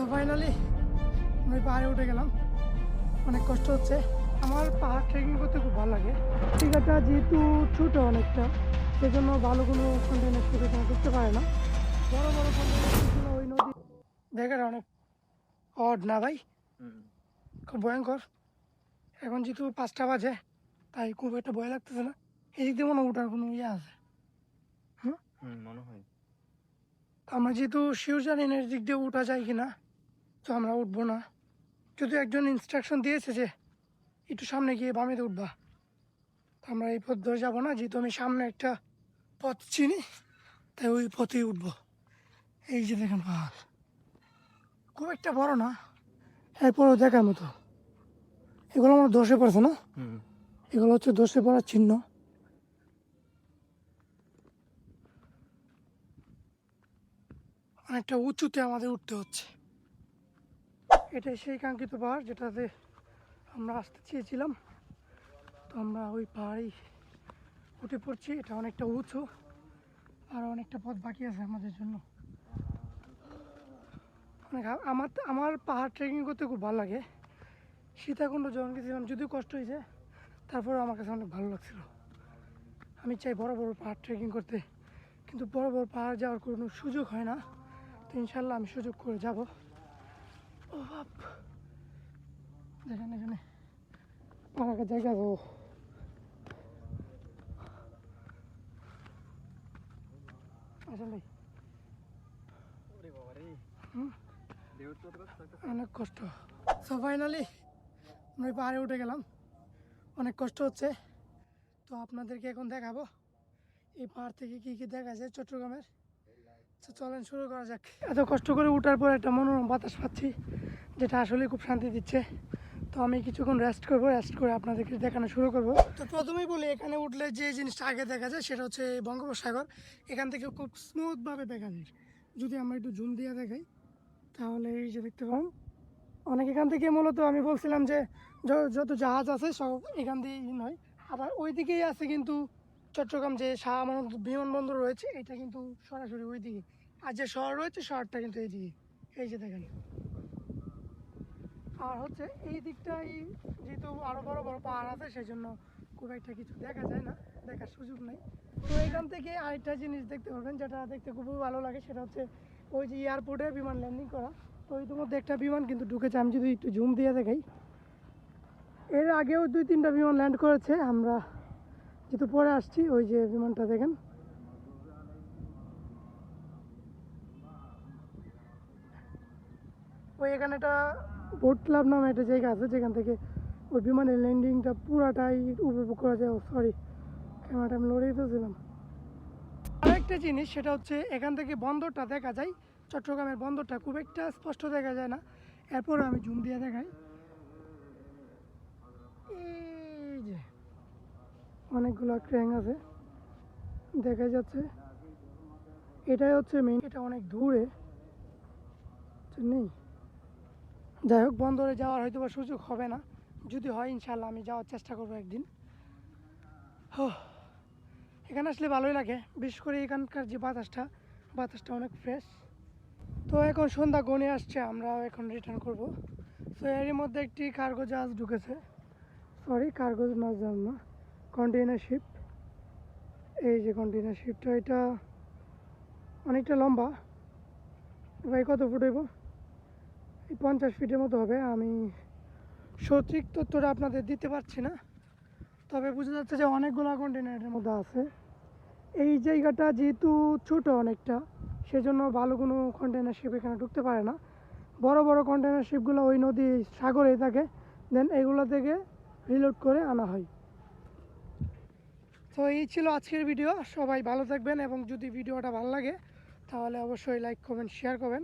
So finally আমি পাহাড়ে উঠে গেলাম। অনেক কষ্ট হচ্ছে। আমার পাহাড় ট্রেকিং করতে খুব ভালো লাগে। জায়গাটা যেহেতু ছোটো অনেকটা সেজন্য ভালো কোনো কন্টেনার এখানে ঢুকতে পারে না। বড় বড় কন্টেনার ওই নদী জায়গাটা অনেক অড না ভাই? খুব ভয়ঙ্কর। এখন যেহেতু পাঁচটা বাজে তাই খুব একটা ভয় লাগতেছে না। এদিক দিয়ে মনে ওঠার কোনো ইয়ে আছে। হুম? মনে হয়। আমরা যেহেতু শিওর জানি না এদিক দিয়ে উঠা যায় কি না তো আমরা উঠবো না। যদি একজন ইনস্ট্রাকশন দিয়েছে যে একটু সামনে গিয়ে বামেতে উঠবা। তো আমরা এই পথ ধরে যাব না যেহেতু আমি সামনে একটা পথ চিনি তাই ওই পথেই উঠবো। এই যে দেখেন পাহাড়। খুব একটা বড় না এরপরও দেখার মতো। এগুলো আমার দোষে পড়ছে না? এগুলো হচ্ছে দোষে পড়ার চিহ্ন। অনেকটা উঁচুতে আমাদের উঠতে হচ্ছে। এটাই সেই কাঙ্ক্ষিত পাহাড় যেটাতে আমরা আসতে চেয়েছিলাম। তো আমরা ওই পাহাড়েই উঠে পড়ছি। এটা অনেকটা উঁচু আর অনেকটা পথ বাকি আছে আমাদের জন্য। অনেক আমার আমার পাহাড় ট্রেকিং করতে খুব ভালো লাগে। সীতাকুণ্ড যখন গেছিলাম যদিও কষ্ট হয়েছে, তারপরেও আমার কাছে অনেক ভালো লাগছিল। আমি চাই বড় বড় পাহাড় ট্রেকিং করতে, কিন্তু বড় বড় পাহাড় যাওয়ার কোনো সুযোগ হয় না। তো ইনশাল্লাহ আমি সুযোগ করে যাব। ও বাপ। দেখেন এখানে। পাহাড়ের জায়গা আসলে তো লাগতেছে অনেক কষ্ট। সো ফাইনালি আমি পাহাড়ে উঠে গেলাম। অনেক কষ্ট হচ্ছে। তো আপনাদেরকে এখন দেখাবো এই পাহাড় থেকে কি কি দেখা যায় চট্টগ্রামের। তো চলেন শুরু করা যাক। এত কষ্ট করে উঠার পর একটা মনোরম বাতাস পাচ্ছি, যেটা আসলে খুব শান্তি দিচ্ছে। তো আমি কিছুক্ষণ রেস্ট করব রেস্ট করে আপনাদেরকে দেখানো শুরু করব। তো প্রথমেই বলি, এখানে উঠলে যে জিনিসটা আগে দেখা যায় সেটা হচ্ছে বঙ্গোপসাগর। এখান থেকে খুব স্মুথভাবে দেখা যায়। যদি আমরা একটু জুম দিয়ে দেখাই, তাহলে এই যে দেখতে পান, অনেক এখান থেকে মূলত আমি বলছিলাম যে যত জাহাজ আছে সব এখান দিয়েই নয়, আবার ওই দিকেই আছে কিন্তু চট্টগ্রাম যে শাহ বিমানবন্দর রয়েছে, এটা কিন্তু সরাসরি ওই দিকে আর যে শহর রয়েছে, শহরটা কিন্তু এই দিকে এই যে দেখেন। আর হচ্ছে এই দিকটাই যেহেতু আরও বড় বড় পাহাড় আছে সেই জন্য খুব একটা কিছু দেখা যায় না, দেখার সুযোগ নেই। তো এখান থেকে আরেকটা জিনিস দেখতে পারবেন, যেটা দেখতে খুবই ভালো লাগে, সেটা হচ্ছে ওই যে এয়ারপোর্টে বিমান ল্যান্ডিং করা। তো ইতিমধ্যে একটা বিমান কিন্তু ঢুকেছে, আমি যদি একটু জুম দিয়ে দেখাই। এর আগেও দুই তিনটা বিমান ল্যান্ড করেছে, আমরা যেহেতু পরে আসছি, ওই যে বিমানটা দেখেন। ওই এখানে একটা বোট ক্লাব নামে একটা জায়গা আছে, যেখান থেকে ওই বিমানের ল্যান্ডিংটা পুরাটাই উপভোগ করা যায়। সরি ক্যামেরাটা আমি লড়েই ফেলছিলাম। আরেকটা জিনিস, সেটা হচ্ছে এখান থেকে বন্দরটা দেখা যায়। চট্টগ্রামের বন্দরটা খুব একটা স্পষ্ট দেখা যায় না। এরপরে আমি জুম দিয়ে দেখাই। অনেকগুলো ক্র্যাং আছে, দেখা যাচ্ছে। এটাই হচ্ছে মেইন এটা অনেক দূরে। নেই। যাই হোক, বন্দরে যাওয়ার হয়তো বা সুযোগ হবে না। যদি হয় ইনশাল্লাহ আমি যাওয়ার চেষ্টা করব একদিন। এখানে আসলে ভালোই লাগে। বিশেষ করে এখানকার যে বাতাসটা বাতাসটা অনেক ফ্রেশ তো এখন সন্ধ্যা গনে আসছে আমরা এখন রিটার্ন করব। তো এরই মধ্যে একটি কার্গো জাহাজ ঢুকেছে। সরি কার্গো মাছ জাহাজ না। কন্টেইনার শিপ এই যে কন্টেইনার শিপটা এটা অনেকটা লম্বা। ভাই, কত ফুট হইব? এই পঞ্চাশ ফিটের মতো হবে। আমি সঠিক তথ্যটা আপনাদের দিতে পারছি না। তবে বোঝা যাচ্ছে যে অনেকগুলো কন্টেনারের মধ্যে আছে। এই জায়গাটা যেহেতু ছোট অনেকটা, সেজন্য ভালো কোনো কন্টেনার শিপ এখানে ঢুকতে পারে না। বড় বড় কন্টেনার শিপগুলো ওই নদী সাগরেই থাকে। দেন এগুলো থেকে রিলোড করে আনা হয়। তো এই ছিল আজকের ভিডিও সবাই ভালো থাকবেন এবং যদি ভিডিওটা ভালো লাগে, তাহলে অবশ্যই লাইক করবেন শেয়ার করবেন।